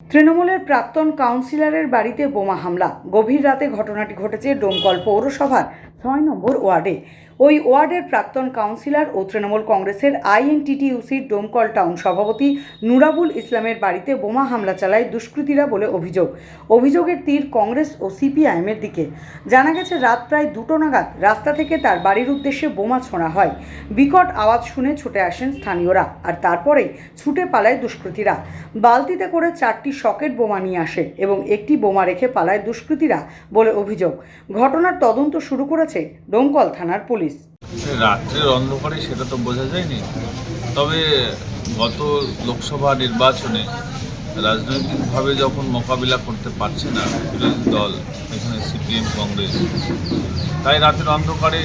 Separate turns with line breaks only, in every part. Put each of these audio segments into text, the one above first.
তৃণমূলের প্রাক্তন কাউন্সিলরের বাড়িতে বোমা হামলা। গভীর রাতে ঘটনাটি ঘটেছে ডোমকল পৌরসভার ছয় নম্বর ওয়ার্ডে। ওই ওয়ার্ডের প্রাক্তন কাউন্সিলর ও তৃণমূল কংগ্রেসের আইএনটিটিইউসির ডোমকল টাউন সভাপতি নুরাবুল ইসলামের বাড়িতে বোমা হামলা চালায় দুষ্কৃতীরা বলে অভিযোগ। অভিযোগের তীর কংগ্রেস ও সিপিআইএমের দিকে। জানা গেছে, রাত প্রায় দুটো নাগাদ রাস্তা থেকে তার বাড়ির উদ্দেশ্যে বোমা ছোঁড়া হয়। বিকট আওয়াজ শুনে ছুটে আসেন স্থানীয়রা আর তারপরে ছুটে পালায় দুষ্কৃতীরা। বালতিতে করে চারটি সকেট বোমা নিয়ে আসে এবং একটি বোমা রেখে পালায় দুষ্কৃতীরা বলে অভিযোগ। ঘটনার তদন্ত শুরু করেছে ডোমকল থানার পুলিশ।
রাত্রের অন্ধকারে সেটা তো বোঝা যায়নি। তবে গত লোকসভা নির্বাচনে রাজনৈতিকভাবে যখন মোকাবিলা করতে পারছে না বিরোধী দল, এখানে সিপিএম, কংগ্রেস, তাই রাতের অন্ধকারে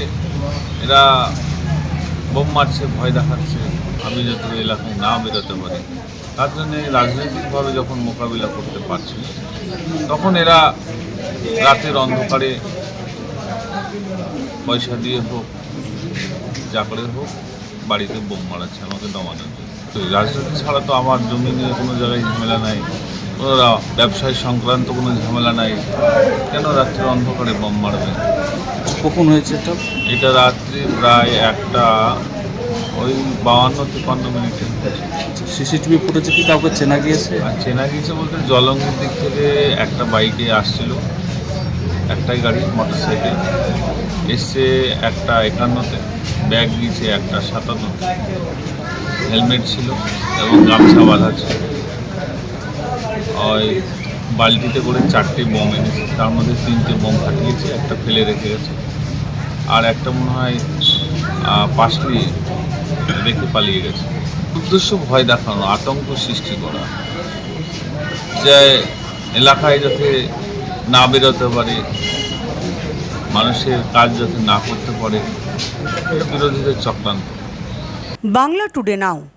এরা বোম মারছে, ভয় দেখাচ্ছে, আমি যাতে এলাকায় না বেরোতে পারি। তার জন্যে রাজনৈতিকভাবে যখন মোকাবিলা করতে পারছে তখন এরা রাতের অন্ধকারে পয়সা দিয়ে হোক যা করে হোক বাড়িতে বোম মারাচ্ছে আমাকে দমানোর জন্য। তো রাজনীতি ছাড়া তো আমার জমি নিয়ে কোনো জায়গায় ঝামেলা নাই। কোনো ব্যবসায় সংক্রান্ত কোনো ঝামেলা নাই। কেন রাত্রে অন্ধকারে বোম মারবে?
কখন হয়েছে এটা?
এটা রাত্রি প্রায় একটা ওই বাউান্ন তিপ্পান্ন মিনিটে হয়েছে।
সিসিটিভি ফুটেজে কি কাউকে চেনা গিয়েছে?
আর চেনা গিয়েছে বলতে জলঙ্গির দিক থেকে একটা বাইকে আসছিল একটাই গাড়ি মোটর সাইকেল এসছে একটা একান্নতে ব্যাগ দিয়েছে একটা সাতান্নতে হেলমেট ছিল এবং গামছা বাঁধা ছিল। ওই বালতিতে করে চারটে বোম এনেছে। তার মধ্যে তিনটে বোম ফাটিয়েছে, একটা ফেলে রেখে গেছে। আর একটা মনে হয় পাশলি রেখে পালিয়ে গেছে। উদ্দেশ্য ভয় দেখানো, আতঙ্ক সৃষ্টি করা। যে এলাকায় যাতে না বেরোতে পারে মানুষের কাজ যাতে না করতে পারে বিরোধীদের চক্রান্ত।
বাংলা টুডে নাও